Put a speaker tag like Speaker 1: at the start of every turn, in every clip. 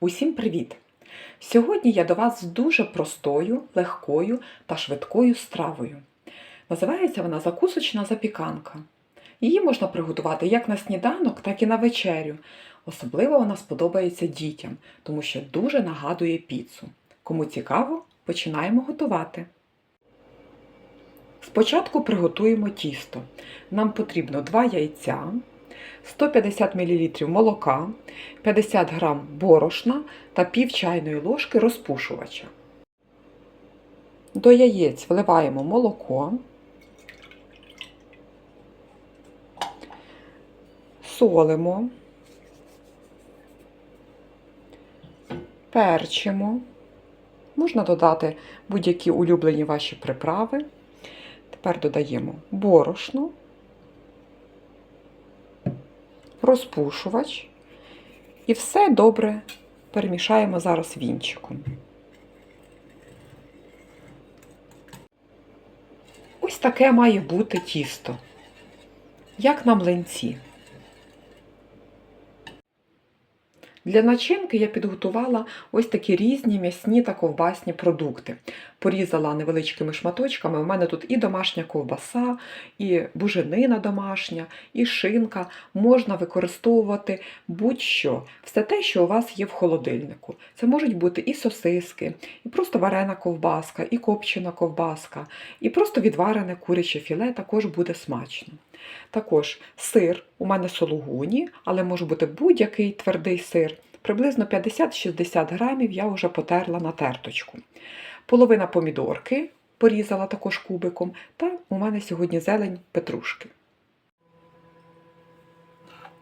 Speaker 1: Усім привіт! Сьогодні я до вас з дуже простою, легкою та швидкою стравою. Називається вона закусочна запіканка. Її можна приготувати як на сніданок, так і на вечерю. Особливо вона сподобається дітям, тому що дуже нагадує піцу. Кому цікаво, починаємо готувати. Спочатку приготуємо тісто. Нам потрібно 2 яйця, 150 мл молока, 50 г борошна та пів чайної ложки розпушувача. До яєць вливаємо молоко, солимо, перчимо. Можна додати будь-які улюблені ваші приправи. Тепер додаємо борошно, розпушувач і все добре перемішаємо зараз вінчиком. Ось таке має бути тісто, як на млинці. Для начинки я підготувала ось такі різні м'ясні та ковбасні продукти. Порізала невеличкими шматочками. У мене тут і домашня ковбаса, і буженина домашня, і шинка. Можна використовувати будь-що, все те, що у вас є в холодильнику. Це можуть бути і сосиски, і просто варена ковбаска, і копчена ковбаска, і просто відварене куряче філе також буде смачно. Також сир у мене сологуні, але може бути будь-який твердий сир. Приблизно 50-60 грамів я вже потерла на терточку. Половина помідорки порізала також кубиком, та у мене сьогодні зелень петрушки.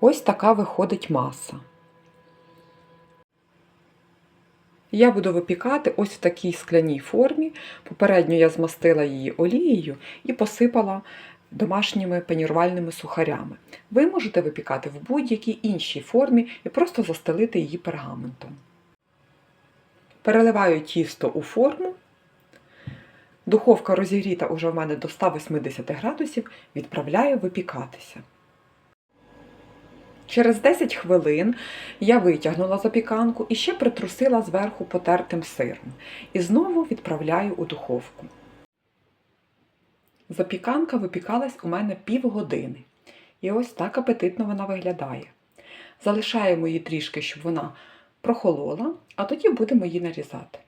Speaker 1: Ось така виходить маса. Я буду випікати ось в такій скляній формі. Попередньо я змастила її олією і посипала домашніми панірувальними сухарями. Ви можете випікати в будь-якій іншій формі і просто застелити її пергаментом. Переливаю тісто у форму. Духовка розігріта уже в мене до 180 градусів, відправляю випікатися. Через 10 хвилин я витягнула запіканку і ще притрусила зверху потертим сиром. І знову відправляю у духовку. Запіканка випікалась у мене півгодини. І ось так апетитно вона виглядає. Залишаємо її трішки, щоб вона прохолола, а тоді будемо її нарізати.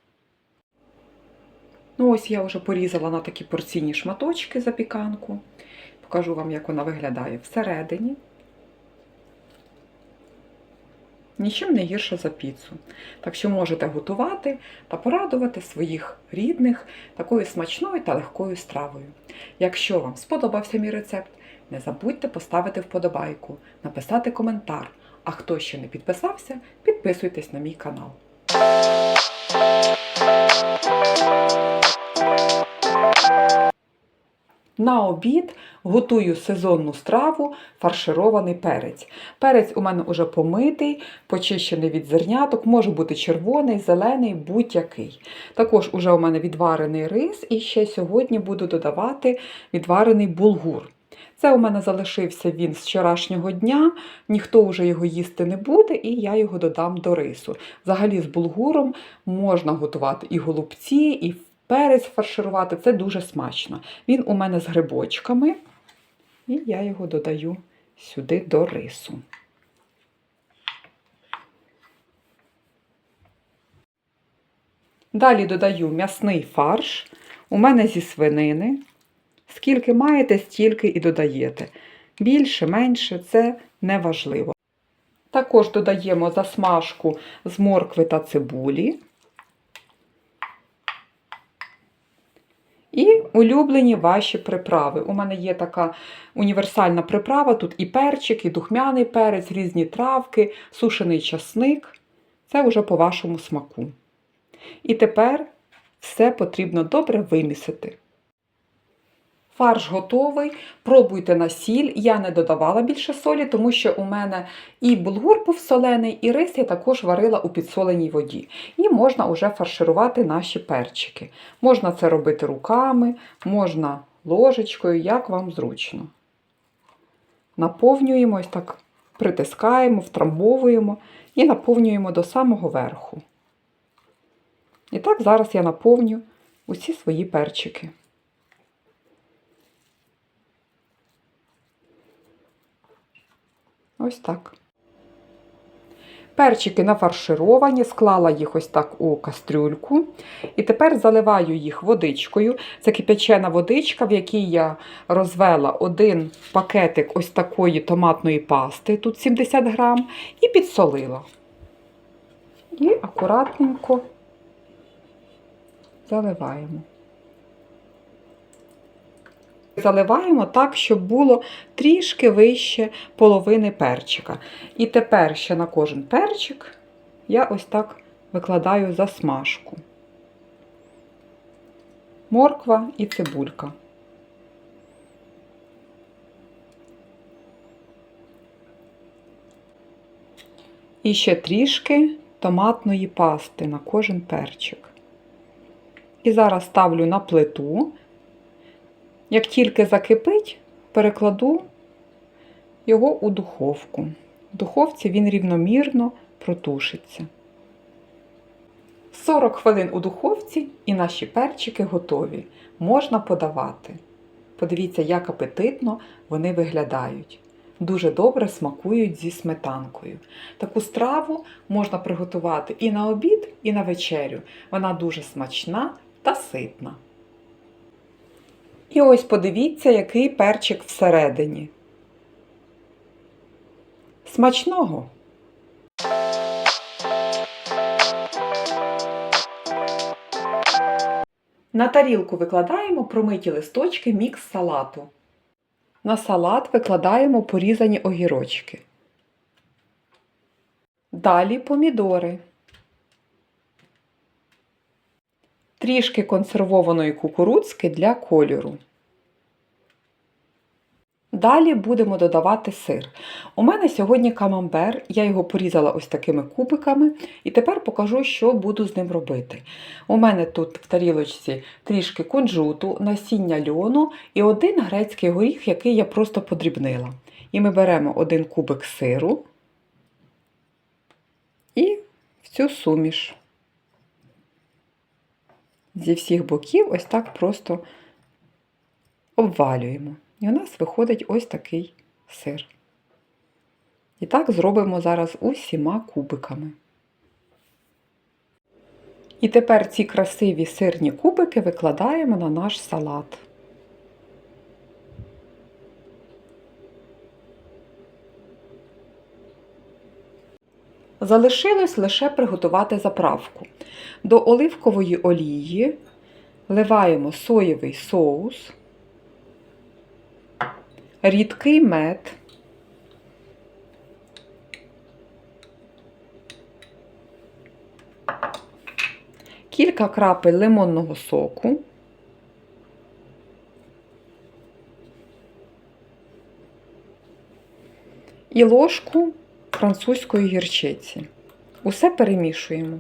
Speaker 1: Ну, ось я вже порізала на такі порційні шматочки запіканку. Покажу вам, як вона виглядає всередині. Нічим не гірше за піцу. Так що можете готувати та порадувати своїх рідних такою смачною та легкою стравою. Якщо вам сподобався мій рецепт, не забудьте поставити вподобайку, написати коментар. А хто ще не підписався, підписуйтесь на мій канал. На обід готую сезонну страву фарширований перець. Перець у мене вже помитий, почищений від зерняток, може бути червоний, зелений, будь-який. Також уже у мене відварений рис, і ще сьогодні буду додавати відварений булгур. Це у мене залишився він з вчорашнього дня, ніхто вже його їсти не буде, і я його додам до рису. Взагалі з булгуром можна готувати і голубці, і перець фарширувати це дуже смачно. Він у мене з грибочками, і я його додаю сюди до рису. Далі додаю м'ясний фарш. У мене зі свинини. Скільки маєте, стільки і додаєте. Більше, менше це не важливо. Також додаємо засмажку з моркви та цибулі. І улюблені ваші приправи. У мене є така універсальна приправа, тут і перчик, і духмяний перець, різні травки, сушений часник. Це вже по вашому смаку. І тепер все потрібно добре вимісити. Фарш готовий, пробуйте на сіль. Я не додавала більше солі, тому що у мене і булгур був солений, і рис я також варила у підсоленій воді. І можна вже фарширувати наші перчики. Можна це робити руками, можна ложечкою, як вам зручно. Наповнюємо ось так притискаємо, втрамбовуємо і наповнюємо до самого верху. І так зараз я наповню усі свої перчики. Ось так. Перчики нафаршировані, склала їх ось так у кастрюльку. І тепер заливаю їх водичкою. Це кипячена водичка, в якій я розвела один пакетик ось такої томатної пасти, тут 70 грам, і підсолила. І акуратненько заливаємо. Заливаємо так, щоб було трішки вище половини перчика. І тепер ще на кожен перчик я ось так викладаю засмажку. Морква і цибулька. І ще трішки томатної пасти на кожен перчик. І зараз ставлю на плиту. Як тільки закипить, перекладу його у духовку. В духовці він рівномірно протушиться. 40 хвилин у духовці і наші перчики готові. Можна подавати. Подивіться, як апетитно вони виглядають. Дуже добре смакують зі сметанкою. Таку страву можна приготувати і на обід, і на вечерю. Вона дуже смачна та ситна. І ось подивіться, який перчик всередині. Смачного! На тарілку викладаємо промиті листочки мікс салату. На салат викладаємо порізані огірочки. Далі помідори. Трішки консервованої кукурудзки для кольору. Далі будемо додавати сир. У мене сьогодні камамбер, я його порізала ось такими кубиками, і тепер покажу, що буду з ним робити. У мене тут в тарілочці трішки кунжуту, насіння льону і один грецький горіх, який я просто подрібнила. І ми беремо один кубик сиру і в цю суміш. Зі всіх боків ось так просто обвалюємо. І у нас виходить ось такий сир. І так зробимо зараз усіма кубиками. І тепер ці красиві сирні кубики викладаємо на наш салат. Залишилось лише приготувати заправку. До оливкової олії вливаємо соєвий соус рідкий мед, кілька крапель лимонного соку, і ложку французької гірчиці. Усе перемішуємо.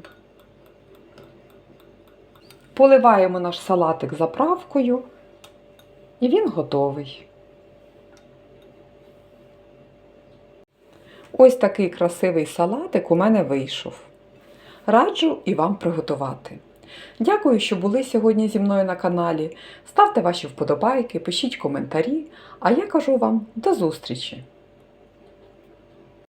Speaker 1: Поливаємо наш салатик заправкою, і він готовий. Ось такий красивий салатик у мене вийшов. Раджу і вам приготувати. Дякую, що були сьогодні зі мною на каналі. Ставте ваші вподобайки, пишіть коментарі, а я кажу вам до зустрічі!